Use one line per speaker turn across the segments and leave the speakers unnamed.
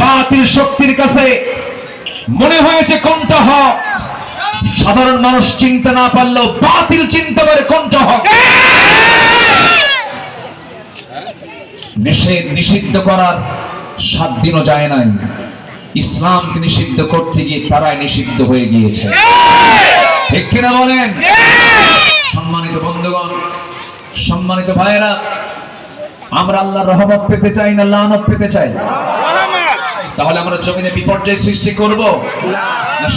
বাতিল শক্তির কাছে মনে হয়েছে কোনটা হক। সাধারণ মানুষ চিনতে না পারলেও বাতিল চিনতে পারে কোনটা হক। নিষিদ্ধ করার সাত দিনও যায় নাই। ইসলামকে নিষিদ্ধ করতে গিয়ে তারাই নিষিদ্ধ হয়ে গিয়েছে। ঠিক কিনা বলেন? সম্মানিত বন্ধুগণ, সম্মানিত ভাইয়েরা, আমরা আল্লাহর রহমত পেতে চাই না লানত পেতে চাই? তাহলে আমরা জমিনে বিপর্যয় সৃষ্টি করব? না।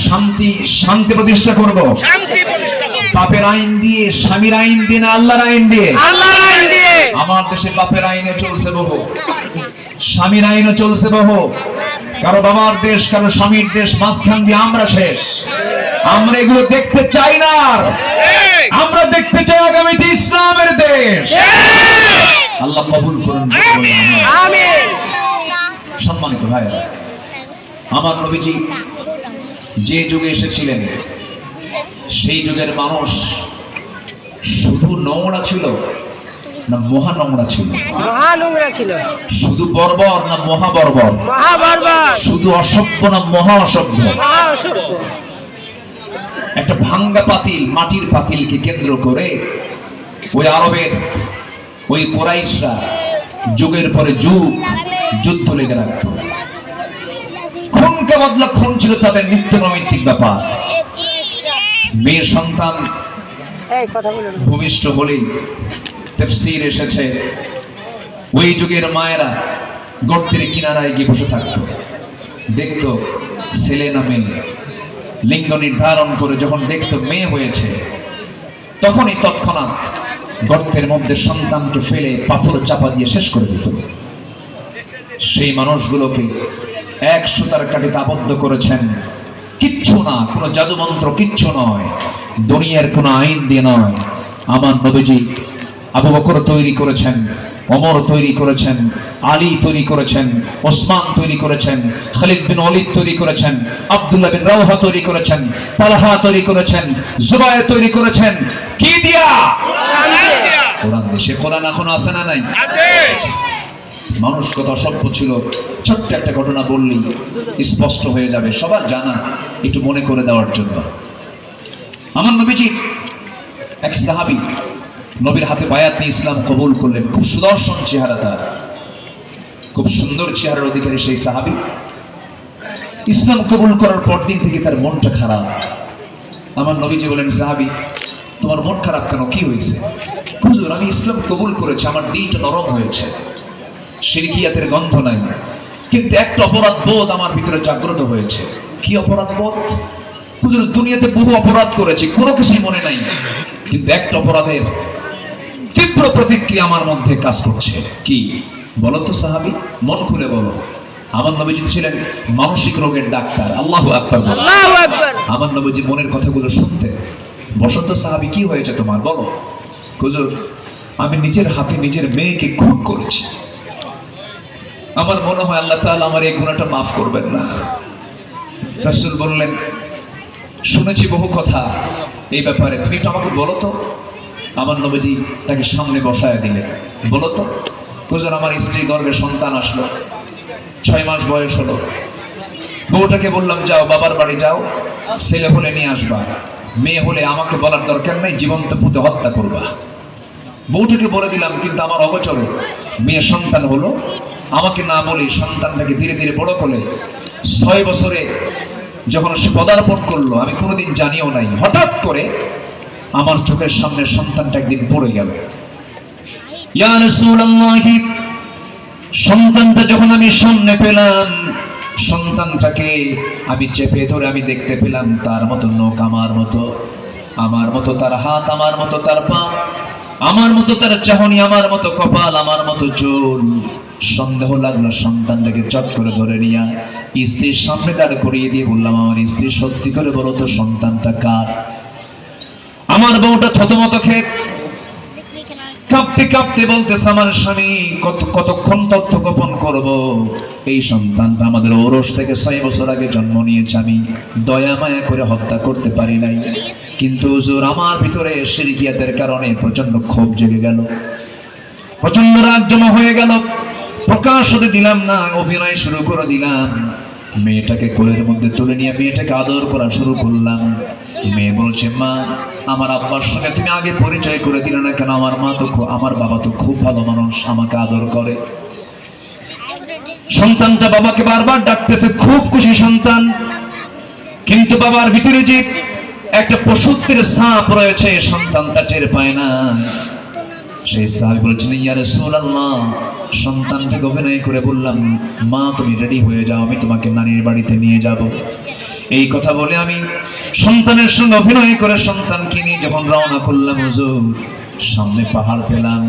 শান্তি শান্তি প্রতিষ্ঠা করব?
শান্তি প্রতিষ্ঠা
পাপের আইন দিয়ে স্বামীর আইন দিয়ে না আল্লাহর আইন দিয়ে?
আল্লাহর আইন দিয়ে।
আমার দেশে বাপের আইনে চলছে বহু। স্বামীর আইনে চলছে বহু। কারও বাবার দেশ কারও স্বামীর দেশ মাঝখান দিয়ে আমরা শেষ। আমরা এগুলো দেখতে চাই না আমরা দেখতে চাই আগামীতে ইসলামের দেশ। আল্লাহ কবুল করুন। সম্মানিত ভাইরা আমার নবীজি যে যুগে এসেছিলেন সেই যুগের মানুষ শুধু নোংরা ছিল না মহা নোংরা ছিল?
মহা নোংরা ছিল।
শুধু বর্বর না মহা বর্বর
মহা বর্বর
শুধু অসভ্য না মহা অসভ্য?
মহা অসভ্য।
একটা ভাঙ্গা পাতিল মাটির পাতিলকে কেন্দ্র করে ওই আরবের ওই কোরাইশরা যুগের পরে যুগ যুদ্ধ লেগে রাখত। বদলা খুন ছিল তাদের নিত্য নৈতিক ব্যাপার। মেয়ের সন্তান ভূমিষ্ঠ হলেই তেফসির এসেছে। ওই যুগের মায়েরা গর্তের কিনারায় গিয়ে বসে থাকত। দেখতো ছেলে না মেয়ে। লিঙ্গ নির্ধারণ করে যখন দেখতো মেয়ে হয়েছে তখনই তৎক্ষণাৎ গর্তের মধ্যে সন্তানকে ফেলে পাথর চাপা দিয়ে শেষ করে দিত। সেই মানুষগুলোকে এক সুতার কাঠিতে আবদ্ধ করেছেন। কিচ্ছু না কোনো জাদুমন্ত্র কিচ্ছু নয়। দুনিয়ার কোনো আইন দিয়ে নয়। আমার নবীজি আবু বকর তৈরি করেছেন ওমর তৈরি করেছেন আলী তৈরি করেছেন ওসমান তৈরি করেছেন খালিদ বিন অলিদ তৈরি করেছেন আব্দুল্লাহ বিন রাওহা তৈরি করেছেন তালহা তৈরি করেছেন জুবায়ের তৈরি করেছেন। কি দিয়া? কোরআন দেশে কোরআন এখন আছে না নাই?
আছে।
মানুষ কত অসভ্য ছিল। ছোট্ট একটা ঘটনা বললেই স্পষ্ট হয়ে যাবে। সবার জানা একটু মনে করে দেওয়ার জন্য। আমার নবীজি এক সাহাবি নবীর হাতে বায়াত নিয়ে ইসলাম কবুল করলেন। খুব সুদর্শন চেহারা তার। খুব সুন্দর চেহারার অধিকারী সেই সাহাবি। ইসলাম কবুল করার পর দিন থেকে তার মনটা খারাপ। আমার নবীজি বলেন, সাহাবি, তোমার মন খারাপ কেন? কি হয়েছে? হুজুর, আমি ইসলাম কবুল করেছি। আমার দিলটা নরম হয়েছে। শিরকিয়াতের গন্ধ নাই। কিন্তু একটা অপরাধ বোধ আমার ভিতরে জাগ্রত হয়েছে। কি অপরাধ বোধ? হুজুর দুনিয়াতে বহু অপরাধ করেছি কোনো কিছুই মনে নাই। কিন্তু একটা অপরাধের তীব্র প্রতিক্রিয়া আমার মধ্যে কাজ করছে। কি? বলো তো সাহাবি মন খুলে বলো। আমার নবীজি ছিলেন মানসিক রোগের ডাক্তার। আল্লাহ আকবার আমার নবীজি মনের কথাগুলো শুনতে। বসন্ত সাহাবি কি হয়েছে তোমার? বলো। হুজুর আমি নিজের হাতে নিজের মেয়েকে খুন করেছি। আমার মনে হয় আল্লাহ তাআলা আমার এই গুণাটা মাফ করবেন না। রাসূল বললেন, শুনেছি বহু কথা এই ব্যাপারে। তুমি একটু আমাকে বলো তো। আমার নবীজি তাকে সামনে বসায় দিলেন। বলো তো, হুজুর, আমার স্ত্রী গর্ভে সন্তান আসলো। ছয় মাস বয়স হলো। বউটাকে বললাম, যাও, বাবার বাড়ি যাও। ছেলে হলে নিয়ে আসবা। মেয়ে হলে আমাকে বলার দরকার নেই। জীবন্ত পুঁতে হত্যা করবা। বউটাকে বলে দিলাম, কিন্তু আমার অগচরে মেয়ে সন্তান হলো। আমাকে না বলে সন্তানটাকে ধীরে ধীরে বড় করে ছয় বছরে যখন সে পদার্পণ করল, আমি কোনোদিন জানিও নাই। হঠাৎ করে আমার চোখের সামনে সন্তানটা একদিন পড়ে গেল। সন্তানটা যখন আমি সামনে পেলাম, সন্তানটাকে আমি চেপে ধরে আমি দেখতে পেলাম, তার মতো নখ আমার মতো আমার মতো তার হাত আমার মতো তার পা আমার মতো তার চাহনি, আমার মতো কপাল, আমার মতো জোর সন্দেহ লাগল সন্তানটাকে চট করে ধরে নিয়ে। স্ত্রীর সামনে দাঁড় করিয়ে দিয়ে বললাম, আমার স্ত্রী সত্যি করে বলো তো, সন্তানটা কার? আমার বউটা থতমত খেয়ে কাঁপতে কাঁপতে বলতেছে, আমার স্বামী, কত, কতক্ষণ তথ্য গোপন করব? এই সন্তানটা আমাদের ওরস থেকে ছয় বছর আগে জন্ম নিয়েছে। আমি দয়া মায়া করে হত্যা করতে পারি নাই। কিন্তু হুজুর, আমার ভিতরে শিরকিয়াতের কারণে প্রচণ্ড ক্ষোভ জেগে গেল। প্রচণ্ড রাগ জমা হয়ে গেল। প্রকাশ হতে দিলাম না, অভিনয় শুরু করে দিলাম। মেয়েটাকে কোলের মধ্যে তুলে নিয়ে মেয়েটাকে আদর করা শুরু করলাম। মেয়ে বলছে, মা, আমার আব্বার সঙ্গে তুমি আগে পরিচয় করে দিলে না কেন? আমার মা তো আমার বাবা তো খুব ভালো মানুষ, আমাকে আদর করে। সন্তানটা বাবাকে বারবার ডাকতেছে, খুব খুশি সন্তান। কিন্তু বাবার ভিতরে যে একটা পশুত্বের সাপ রয়েছে, সন্তানটা টের পায় না। সেই সাহাবি বলেছেন ইয়া রাসূলুল্লাহ? সন্তানটাকে অভিনয় করে বললাম, মা, তুমি রেডি হয়ে যাও, আমি তোমাকে নানির বাড়িতে নিয়ে যাব। এই কথা বলে আমি সন্তানের সঙ্গে অভিনয় করে সন্তানকে নিয়ে যখন রওনা করলাম, হুজুর, সামনে পাহাড় পেলাম,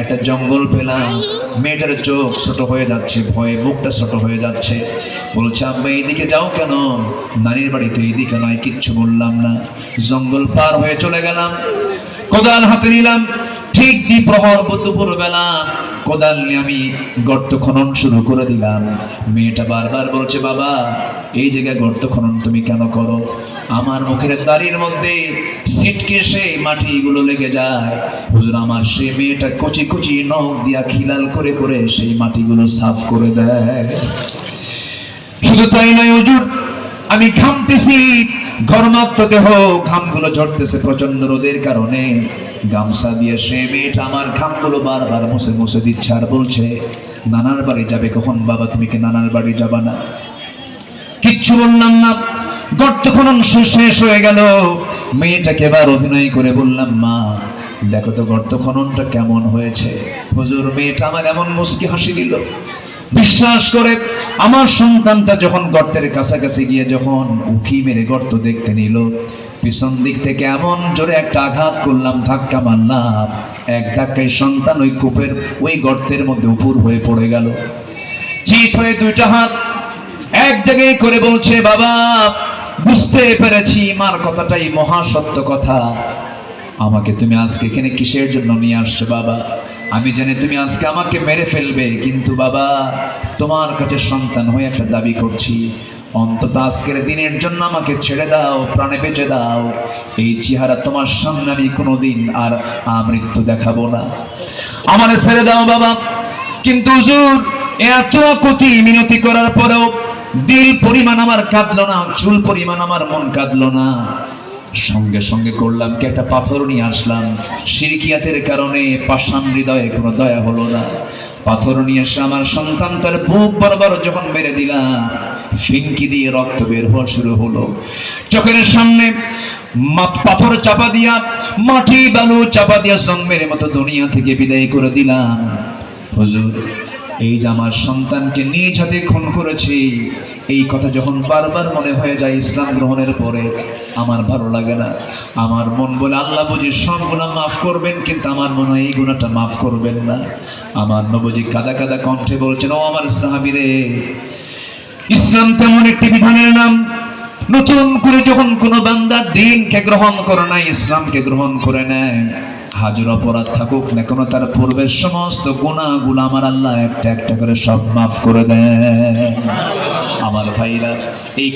একটা জঙ্গল পেলাম, মেয়েটার চোখ ছোট হয়ে যাচ্ছে, ভয়ে মুখটা ছোট হয়ে যাচ্ছে। বলছে আম্মা এইদিকে যাও কেন? নানির বাড়িতে এইদিকে নয়, কিচ্ছু বললাম না। জঙ্গল পার হয়ে চলে গেলাম, কোদাল হাতে নিলাম ঠিক দ্বিপ্রহর দুপুর বেলা কোদাল নিয়ে আমি গর্ত খনন শুরু করে দিলাম। মেয়েটা বারবার বলছে, বাবা, এই জায়গায় গর্ত খনন তুমি কেন করো? আমার মুখের দাড়ির মধ্যে সিটকে সেই মাটিগুলো লেগে যায়। হুজুর, আমার সে মেয়েটা কচি কচি নখ দিয়া খিলাল করে করে সেই মাটিগুলো সাফ করে দেয়। শুধু তাই নয়, হুজুর আমি ঘামতেছি। ঘর্মাক্ত দেহ ঘামগুলো ঝরতেছে প্রচণ্ড রোদের কারণে। গামছা দিয়ে সে মেয়েটা আমার ঘামগুলো বারবার মুছে মুছে দিচ্ছে আর বলছে, নানার বাড়ি যাবে কখন বাবা? তুমি কি নানার বাড়ি যাবা না? কিচ্ছু বললাম না। গর্ত খনন শেষ হয়ে গেল। মেয়েটাকে এবার অভিনয় করে বললাম, মা, দেখো তো গর্ত খননটা কেমন হয়েছে। হুজুর, মেয়েটা আমার এমন মুস্কি হাসি দিল। বিশ্বাস করে, আমার সন্তানটা যখন গর্তের কাছাকাছি গিয়ে যখন উকি মেরে গর্ত দেখতে নিল, পিছন দিক থেকে এমন জোরে একটা আঘাত করলাম, ধাক্কা মারলাম। এক ধাক্কায় সন্তান ওই কূপের, ওই গর্তের মধ্যে উপর হয়ে পড়ে গেল। চিত হয়ে দুইটা হাত এক জায়গায় করে বলছে, বাবা, বুঝতে পেরেছি, মার কথাটাই মহা সত্য কথা। আমাকে তুমি আজকে এখানে কিসের জন্য নিয়ে আসছো, বাবা? আমি জানি তুমি আজকে আমাকে মেরে ফেলবে, কিন্তু বাবা, তোমার কাছে সন্তান হয়ে একটা দাবি করছি। অন্তত আজকের দিনের জন্য আমাকে ছেড়ে দাও, প্রাণে বেঁচে দাও। এই চেহারা তোমার সামনে আমি কোনোদিন আর আমৃত্যু দেখাবো না। আমারে ছেড়ে দাও বাবা। কিন্তু হুজুর, এত কতি মিনতি করার পরেও দিল পরিমাণ আমার কাঁদলো না, চুল পরিমাণ আমার মন কাঁদলো না। সঙ্গে সঙ্গে করলাম কি? একটা পাথর নিয়ে আসলাম। সিরকিয়াতের কারণে পাষাণ হৃদয়ে কোনো দয়া হলো না। পাথর নিয়ে এসে আমার সন্তান তার বুক বরাবর যখন মেরে দিলাম, ফিনকি দিয়ে রক্ত বের হওয়া শুরু হলো। চোখের সামনে পাথর চাপা দিয়া, মাটি বালু চাপা দিয়া জন্মের মতো দুনিয়া থেকে বিদায় করে দিলাম। হুজুর এই যে আমার সন্তানকে নিজ হাতে খুন করেছি, এই কথা যখন বারবার মনে হয়ে যায় ইসলাম গ্রহণের পরে, আমার ভালো লাগে না। আমার মন বলে, আল্লাহ বুঝি, সব গুণা মাফ করবেন, কিন্তু আমার মনে হয় এই গুণাটা মাফ করবেন না। আমার নবজি কাদা কাদা কণ্ঠে বলছেন, ও আমার সাহাবিরে, ইসলাম তেমন একটি বিধানের নাম। নতুন করে যখন কোন বান্দা দিনকে গ্রহণ করে না ইসলামকে গ্রহণ করে নেয় হাজার অপরাধ থাকুক না কোনো, তার পূর্বের সমস্ত গুণাগুলো আমার আল্লাহ একটা একটা করে সব মাফ করে দেয় আমার ভাইরা, এই